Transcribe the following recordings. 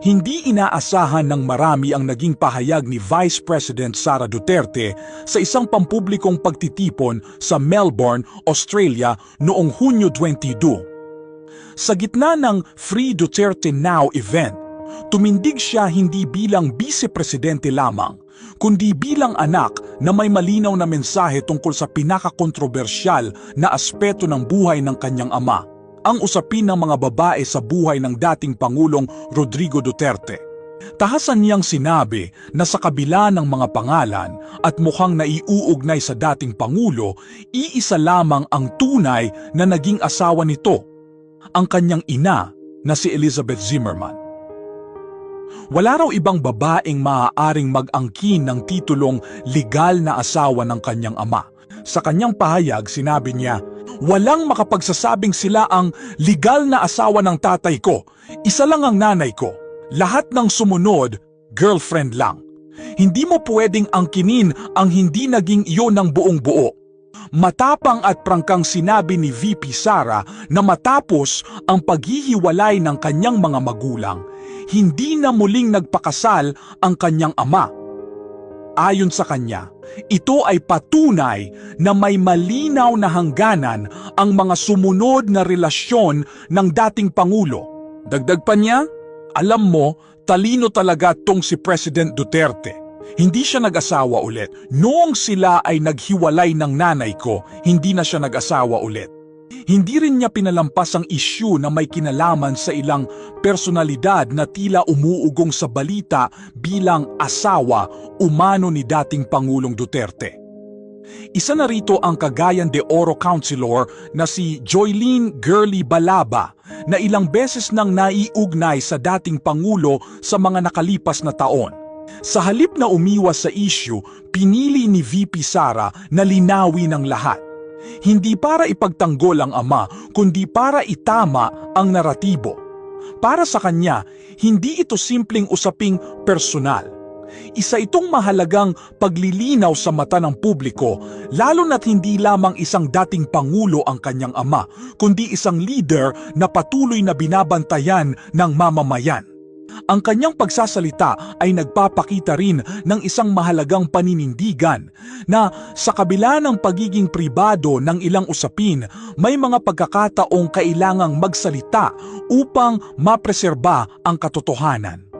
Hindi inaasahan ng marami ang naging pahayag ni Vice President Sara Duterte sa isang pampublikong pagtitipon sa Melbourne, Australia noong Hunyo 22. Sa gitna ng Free Duterte Now event, tumindig siya hindi bilang vice-presidente lamang, kundi bilang anak na may malinaw na mensahe tungkol sa pinakakontrobersyal na aspeto ng buhay ng kanyang ama, ang usapin ng mga babae sa buhay ng dating Pangulong Rodrigo Duterte. Tahasan niyang sinabi na sa kabila ng mga pangalan at mukhang naiuugnay sa dating Pangulo, iisa lamang ang tunay na naging asawa nito, ang kanyang ina na si Elizabeth Zimmerman. Wala raw ibang babaeng maaaring mag-angkin ng titulong legal na asawa ng kanyang ama. Sa kanyang pahayag, sinabi niya, Walang makapagsasabing sila ang legal na asawa ng tatay ko. Isa lang ang nanay ko. Lahat ng sumunod, girlfriend lang. Hindi mo pwedeng angkinin ang hindi naging iyo ng buong buo. Matapang at prangkang sinabi ni VP Sara na matapos ang paghihiwalay ng kanyang mga magulang, hindi na muling nagpakasal ang kanyang ama. Ayon sa kanya, ito ay patunay na may malinaw na hangganan ang mga sumunod na relasyon ng dating Pangulo. Dagdag pa niya, alam mo, talino talaga tong si President Duterte. Hindi siya nag-asawa ulit. Noong sila ay naghiwalay ng nanay ko, hindi na siya nag-asawa ulit. Hindi rin niya pinalampas ang isyu na may kinalaman sa ilang personalidad na tila umuugong sa balita bilang asawa umano ni dating Pangulong Duterte. Isa na rito ang Cagayan de Oro Councilor na si Joylene Gurley Balaba na ilang beses nang naiugnay sa dating Pangulo sa mga nakalipas na taon. Sa halip na umiwas sa issue, pinili ni VP Sara na linawi ng lahat. Hindi para ipagtanggol ang ama, kundi para itama ang naratibo. Para sa kanya, hindi ito simpleng usaping personal. Isa itong mahalagang paglilinaw sa mata ng publiko, lalo na't hindi lamang isang dating pangulo ang kanyang ama, kundi isang leader na patuloy na binabantayan ng mamamayan. Ang kanyang pagsasalita ay nagpapakita rin ng isang mahalagang paninindigan na sa kabila ng pagiging pribado ng ilang usapin, may mga pagkakataong kailangang magsalita upang mapreserba ang katotohanan.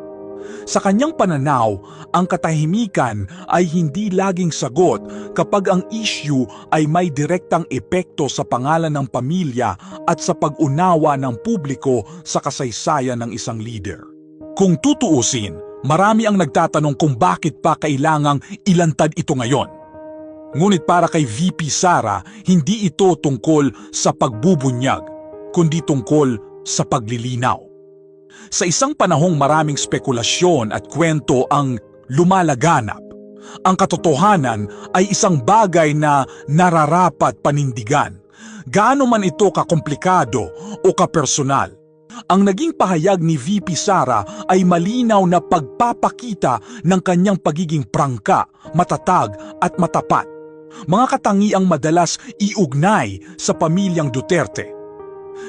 Sa kanyang pananaw, ang katahimikan ay hindi laging sagot kapag ang issue ay may direktang epekto sa pangalan ng pamilya at sa pag-unawa ng publiko sa kasaysayan ng isang leader. Kung tutuusin, marami ang nagtatanong kung bakit pa kailangang ilantad ito ngayon. Ngunit para kay VP Sara, hindi ito tungkol sa pagbubunyag, kundi tungkol sa paglilinaw. Sa isang panahong maraming spekulasyon at kwento ang lumalaganap, ang katotohanan ay isang bagay na nararapat panindigan. Gaano man ito kakomplikado o kapersonal. Ang naging pahayag ni VP Sara ay malinaw na pagpapakita ng kanyang pagiging prangka, matatag at matapat. Mga katangiang madalas iugnay sa pamilyang Duterte.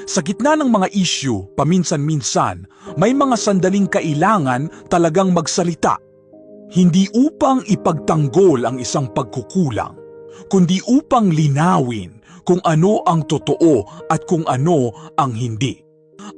Sa gitna ng mga issue, paminsan-minsan, may mga sandaling kailangan talagang magsalita. Hindi upang ipagtanggol ang isang pagkukulang, kundi upang linawin kung ano ang totoo at kung ano ang hindi.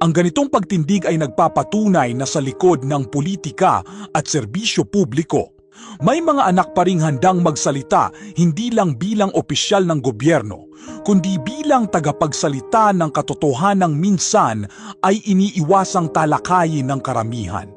Ang ganitong pagtindig ay nagpapatunay na sa likod ng politika at serbisyo publiko, may mga anak pa ring handang magsalita hindi lang bilang opisyal ng gobyerno, kundi bilang tagapagsalita ng katotohanang minsan ay iniiwasang talakayin ng karamihan.